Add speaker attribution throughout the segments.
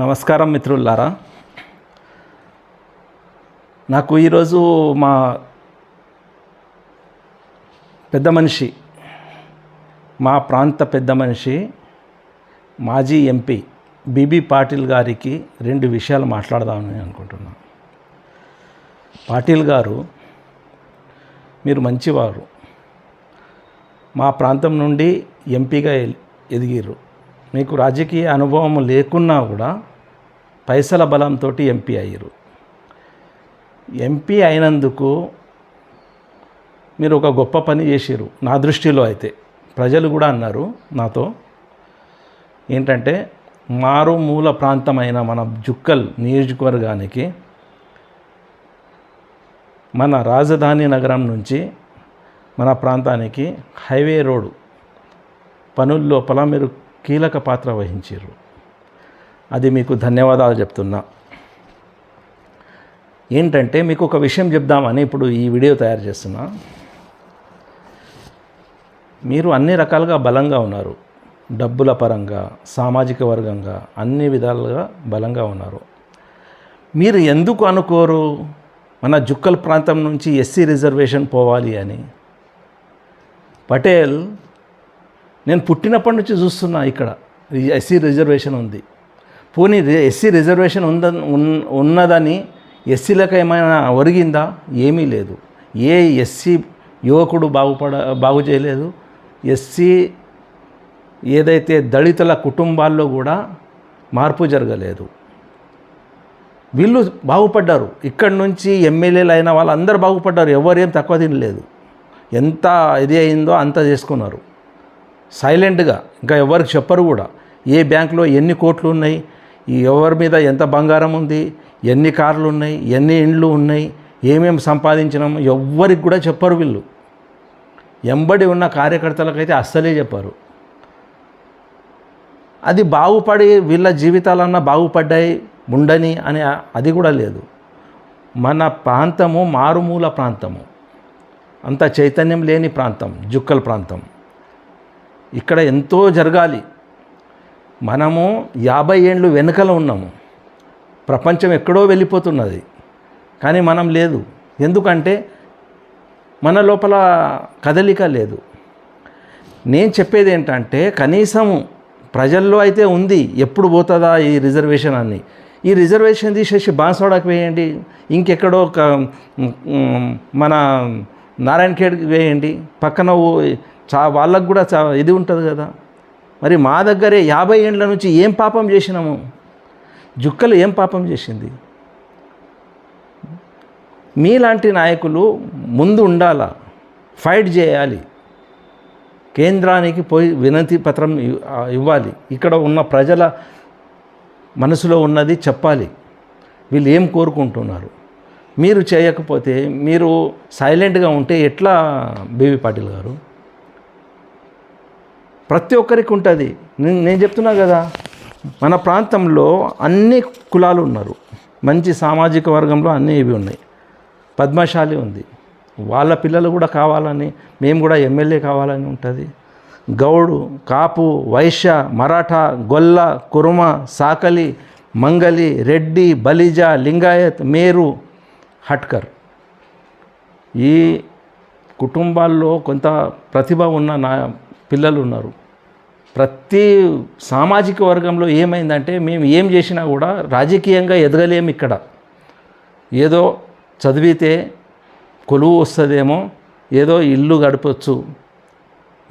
Speaker 1: నమస్కారం మిత్రులారా. నాకు ఈరోజు మా పెద్ద మనిషి మా ప్రాంత పెద్ద మనిషి మాజీ ఎంపీ బీబీ పాటిల్ గారికి రెండు విషయాలు మాట్లాడదామని అనుకుంటున్నాను పాటిల్ గారు మీరు మంచివారు. మా ప్రాంతం నుండి ఎంపీగా ఎదిగిర్రు. మీకు రాజకీయ అనుభవం లేకున్నా కూడా పైసల బలంతో ఎంపీ అయ్యారు ఎంపీ అయినందుకు మీరు ఒక గొప్ప పని చేసిర్రు. నా దృష్టిలో అయితే ప్రజలు కూడా అన్నారు నాతో. ఏంటంటే మారుమూల ప్రాంతమైన మన జుక్కల్ నియోజకవర్గానికి మన రాజధాని నగరం నుంచి మన ప్రాంతానికి హైవే రోడ్డు పనుల లోపల మీరు కీలక పాత్ర వహించారు అది మీకు ధన్యవాదాలు చెప్తున్నా. ఏంటంటే మీకు ఒక విషయం చెప్దామని ఇప్పుడు ఈ వీడియో తయారు చేస్తున్నా. మీరు అన్ని రకాలుగా బలంగా ఉన్నారు. డబ్బుల పరంగా సామాజిక వర్గంగా అన్ని విధాలుగా బలంగా ఉన్నారు. మీరు ఎందుకు అనుకోరు? మన జుక్కల్ ప్రాంతం నుంచి ఎస్సీ రిజర్వేషన్ పోవాలి అని. పటేల్ నేను పుట్టినప్పటి నుంచి చూస్తున్నా ఇక్కడ. ఎస్సీ రిజర్వేషన్ ఉంది. పోనీ ఎస్సీ రిజర్వేషన్ ఉంద ఉన్- ఉన్నదని ఎస్సీలకు ఏమైనా ఒరిగిందా? ఏమీ లేదు. ఏ ఎస్సీ యువకుడు బాగుపడ బాగు చేయలేదు. ఎస్సీ ఏదైతే దళితుల కుటుంబాల్లో కూడా మార్పు జరగలేదు. వీళ్ళు బాగుపడ్డారు. ఇక్కడి నుంచి ఎమ్మెల్యేలు అయిన వాళ్ళందరూ బాగుపడ్డారు. ఎవరేం తక్కువ తినలేదు. ఎంత ఇది అయిందో అంత చేసుకున్నారు. సైలెంట్గా ఇంకా ఎవరికి చెప్పరు కూడా. ఏ బ్యాంకులో ఎన్ని కోట్లు ఉన్నాయి ఎవరి మీద ఎంత బంగారం ఉంది ఎన్ని కార్లు ఉన్నాయి ఎన్ని ఇండ్లు ఉన్నాయి ఏమేమి సంపాదించినాం ఎవ్వరికి కూడా చెప్పరు వీళ్ళు. ఎంబడి ఉన్న కార్యకర్తలకైతే అస్సలే చెప్పారు. అది బాగుపడి వీళ్ళ జీవితాలన్నా బాగుపడ్డాయి ఉండని అని అది కూడా లేదు. మన ప్రాంతము మారుమూల ప్రాంతము. అంత చైతన్యం లేని ప్రాంతం జుక్కల్ ప్రాంతం. ఇక్కడ ఎంతో జరగాలి. మనము యాభై ఏండ్లు వెనుకలో ఉన్నాము. ప్రపంచం ఎక్కడో వెళ్ళిపోతున్నది. కానీ మనం లేదు. ఎందుకంటే మన లోపల కదలిక లేదు. నేను చెప్పేది ఏంటంటే కనీసం ప్రజల్లో అయితే ఉంది. ఎప్పుడు పోతుందా ఈ రిజర్వేషన్ అని. ఈ రిజర్వేషన్ తీసేసి బాన్సవాడకి వేయండి. ఇంకెక్కడో ఒక మన నారాయణ ఖేడ్కి వేయండి. పక్కన ఓ- చా వాళ్ళకు కూడా చా ఇది ఉంటుంది కదా. మరి మా దగ్గరే యాభై ఏండ్ల నుంచి ఏం పాపం చేసినాము? జుక్కలు ఏం పాపం చేసింది? మీలాంటి నాయకులు ముందు ఉండాలా? ఫైట్ చేయాలి. కేంద్రానికి పోయి వినతి పత్రం ఇవ్వాలి. ఇక్కడ ఉన్న ప్రజల మనసులో ఉన్నది చెప్పాలి. వీళ్ళు ఏం కోరుకుంటున్నారు? మీరు చేయకపోతే మీరు సైలెంట్గా ఉంటే ఎట్లా బేబీ పాటిల్ గారు? ప్రతి ఒక్కరికి ఉంటుంది. నేను నేను చెప్తున్నా కదా మన ప్రాంతంలో అన్ని కులాలు ఉన్నారు. మంచి సామాజిక వర్గంలో అన్నీ ఇవి ఉన్నాయి. పద్మశాలి ఉంది. వాళ్ళ పిల్లలు కూడా కావాలని మేము కూడా ఎమ్మెల్యే కావాలని ఉంటుంది. గౌడు కాపు వైశ్య మరాఠా గొల్ల కురుమ సాకలి మంగలి రెడ్డి బలిజ లింగాయత్ మేరు హట్కర్. ఈ కుటుంబాల్లో కొంత ప్రతిభ ఉన్న నా పిల్లలు ఉన్నారు ప్రతి సామాజిక వర్గంలో ఏమైందంటే మేము ఏం చేసినా కూడా రాజకీయంగా ఎదగలేము ఇక్కడ. ఏదో చదివితే కొలువు వస్తుందేమో ఏదో ఇల్లు గడపచ్చు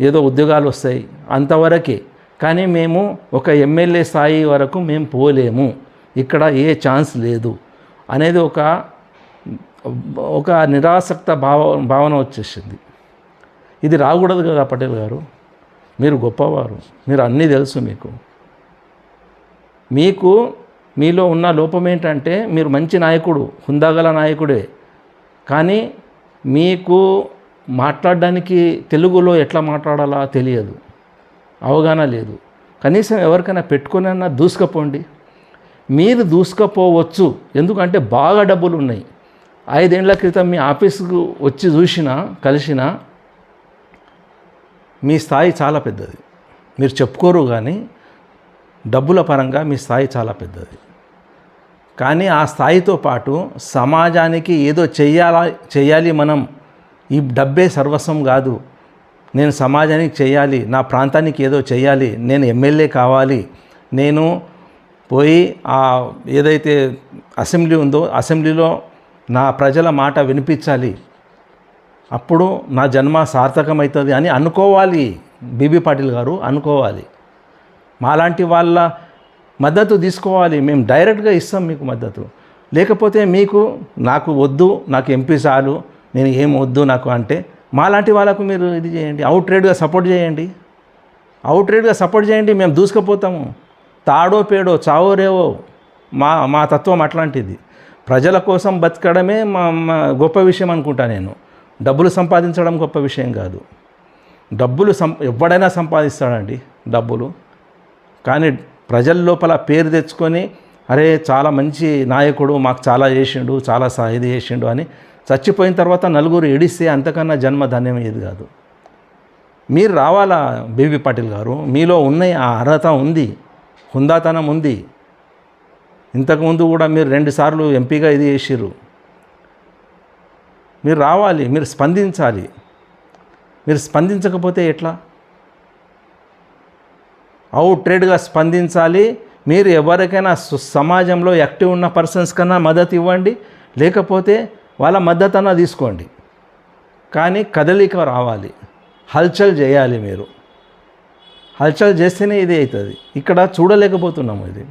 Speaker 1: ఏదో ఉద్యోగాలు వస్తాయి అంతవరకే. కానీ మేము ఒక ఎమ్మెల్యే స్థాయి వరకు మేము పోలేము. ఇక్కడ ఏ ఛాన్స్ లేదు అనేది ఒక ఒక నిరాసక్త భావ భావన వచ్చేసింది. ఇది రాకూడదు కదా పటేల్ గారు? మీరు గొప్పవారు. మీరు అన్నీ తెలుసు మీకు. మీకు మీలో ఉన్న లోపం ఏంటంటే మీరు మంచి నాయకుడు హుందాగల నాయకుడే. కానీ మీకు మాట్లాడడానికి తెలుగులో ఎట్లా మాట్లాడాలా తెలియదు. అవగాహన లేదు. కనీసం ఎవరికైనా పెట్టుకునన్నా దూసుకపోండి. మీరు దూసుకపోవచ్చు. ఎందుకంటే బాగా డబ్బులు ఉన్నాయి ఐదేళ్ళ క్రితం మీ ఆఫీసుకు వచ్చి చూసినా కలిసినా మీ స్థాయి చాలా పెద్దది. మీరు చెప్పుకోరు కానీ డబ్బుల పరంగా మీ స్థాయి చాలా పెద్దది. కానీ ఆ స్థాయితో పాటు సమాజానికి ఏదో చెయ్యాలా చేయాలి మనం. ఈ డబ్బే సర్వస్వం కాదు. నేను సమాజానికి చేయాలి నా ప్రాంతానికి ఏదో చేయాలి నేను ఎమ్మెల్యే కావాలి. నేను పోయి ఆ ఏదైతే అసెంబ్లీ ఉందో అసెంబ్లీలో నా ప్రజల మాట వినిపించాలి. అప్పుడు నా జన్మ సార్థకమవుతుంది అని అనుకోవాలి బీబీ పాటిల్ గారు అనుకోవాలి. మాలాంటి వాళ్ళ మద్దతు తీసుకోవాలి. మేము డైరెక్ట్గా ఇస్తాం మీకు మద్దతు. లేకపోతే మీకు నాకు వద్దు నాకు ఎంపీ చాలు నేను ఏం వద్దు నాకు అంటే మాలాంటి వాళ్ళకు మీరు ఇది చేయండి అవుట్రేడ్గా సపోర్ట్ చేయండి. అవుట్రేడ్గా సపోర్ట్ చేయండి మేము దూసుకుపోతాము. తాడో పేడో చావో రేవో మా మా తత్వం అట్లాంటిది. ప్రజల కోసం బతకడమే మా మా గొప్ప విషయం అనుకుంటా నేను. డబ్బులు సంపాదించడం గొప్ప విషయం కాదు. డబ్బులు సం ఎవడైనా సంపాదిస్తాడండి డబ్బులు. కానీ ప్రజల లోపల పేరు తెచ్చుకొని అరే చాలా మంచి నాయకుడు మాకు చాలా చేసిండు చాలా సా ఇది చేసిండు అని చచ్చిపోయిన తర్వాత నలుగురు ఏడిస్తే అంతకన్నా జన్మ ధన్యం ఏది కాదు. మీరు రావాలా బీబీ పాటిల్ గారు? మీలో ఉన్నాయి ఆ అర్హత ఉంది హుందాతనం ఉంది. ఇంతకుముందు కూడా మీరు రెండుసార్లు ఎంపీగా ఇది చేసిర్రు. మీరు రావాలి మీరు స్పందించాలి. మీరు స్పందించకపోతే ఎట్లా? అవుట్రేడ్గా స్పందించాలి. మీరు ఎవరికైనా సమాజంలో యాక్టివ్ ఉన్న పర్సన్స్ కన్నా మద్దతు ఇవ్వండి. లేకపోతే వాళ్ళ మద్దతు అన్నా తీసుకోండి. కానీ కదలిక రావాలి. హల్చల్ చేయాలి మీరు. హల్చల్ చేస్తేనే ఇది అవుతుంది. ఇక్కడ చూడలేకపోతున్నాము ఇది.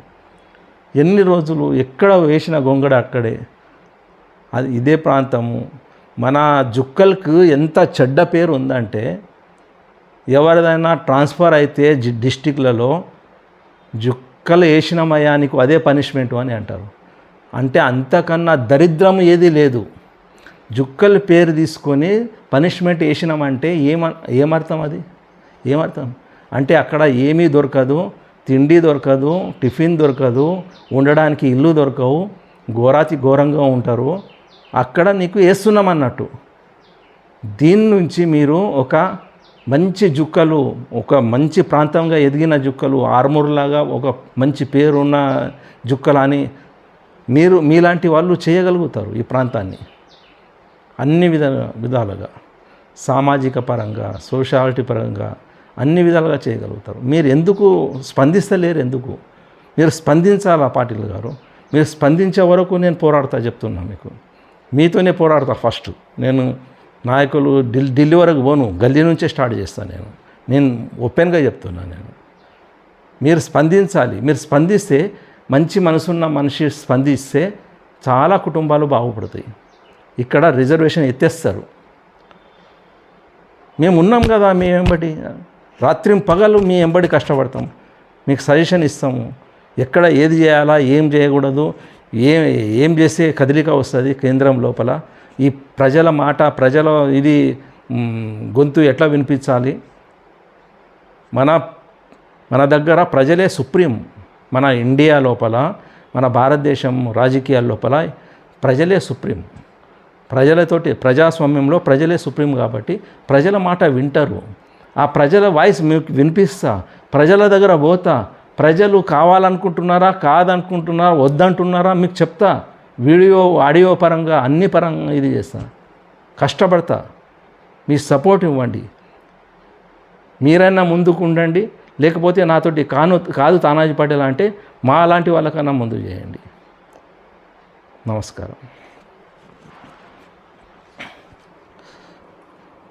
Speaker 1: ఎన్ని రోజులు ఎక్కడ వేసిన గొంగడ అక్కడే? అది ఇదే ప్రాంతము. మన జుక్కలకు ఎంత చెడ్డ పేరు ఉందంటే ఎవరిదైనా ట్రాన్స్ఫర్ అయితే డిస్టిక్లలో జుక్కలు వేసిన మయానికి అదే పనిష్మెంట్ అని అంటారు. అంటే అంతకన్నా దరిద్రం ఏది లేదు. జుక్కల పేరు తీసుకొని పనిష్మెంట్ వేసినామంటే ఏమ ఏమర్థం అది? ఏమర్థం? అంటే అక్కడ ఏమీ దొరకదు తిండి దొరకదు టిఫిన్ దొరకదు ఉండడానికి ఇల్లు దొరకవు ఘోరాతి ఘోరంగా ఉంటారు. అక్కడ నీకు వేస్తున్నాం అన్నట్టు దీని నుంచి మీరు ఒక మంచి జుక్కలు ఒక మంచి ప్రాంతంగా ఎదిగిన జుక్కలు ఆర్మూర్లాగా ఒక మంచి పేరున్న జుక్కలు అని మీరు మీలాంటి వాళ్ళు చేయగలుగుతారు ఈ ప్రాంతాన్ని. అన్ని విధ విధాలుగా. సామాజిక పరంగా సోషాలిటీ పరంగా అన్ని విధాలుగా చేయగలుగుతారు. మీరు ఎందుకు స్పందిస్తలేరు ఎందుకు? మీరు స్పందించాలా పాటిల్ గారు? మీరు స్పందించే వరకు నేను పోరాడతా చెప్తున్నా మీకు. మీతోనే పోరాడతా ఫస్ట్. నేను నాయకులు ఢిల్లీ ఢిల్లీ వరకు పోను. గల్లీ నుంచే స్టార్ట్ చేస్తాను నేను. నేను ఓపెన్గా చెప్తున్నాను నేను. మీరు స్పందించాలి. మీరు స్పందిస్తే మంచి మనసున్న మనిషి స్పందిస్తే చాలా కుటుంబాలు బాగుపడతాయి. ఇక్కడ రిజర్వేషన్ ఎత్తేస్తారు. మేము ఉన్నాం కదా మీ వెంబడి. రాత్రి పగలు మీ వెంబడి కష్టపడతాం. మీకు సజెషన్ ఇస్తాము. ఎక్కడ ఏది చేయాలా ఏం చేయకూడదు ఏ ఏం చేస్తే కదలిక వస్తుంది కేంద్రం లోపల? ఈ ప్రజల మాట ప్రజల ఇది గొంతు ఎట్లా వినిపించాలి? మన మన దగ్గర ప్రజలే సుప్రీం. మన ఇండియా లోపల మన భారతదేశం రాజకీయాల లోపల ప్రజలే సుప్రీం. ప్రజలతోటి ప్రజాస్వామ్యంలో ప్రజలే సుప్రీం కాబట్టి ప్రజల మాట వింటారు. ఆ ప్రజల వాయిస్ మీకు వినిపిస్తా ప్రజల దగ్గర పోతా ప్రజలు కావాలనుకుంటున్నారా కాదనుకుంటున్నారా వద్దంటున్నారా మీకు చెప్తా. వీడియో ఆడియో పరంగా అన్ని పరంగా ఇది చేస్తా. కష్టపడతా. మీ సపోర్ట్ ఇవ్వండి. మీరైనా ముందుకు ఉండండి. లేకపోతే నాతోటి కాను కాదు తానాజీ పటేల్ అంటే మా లాంటి వాళ్ళకన్నా ముందు చేయండి. నమస్కారం.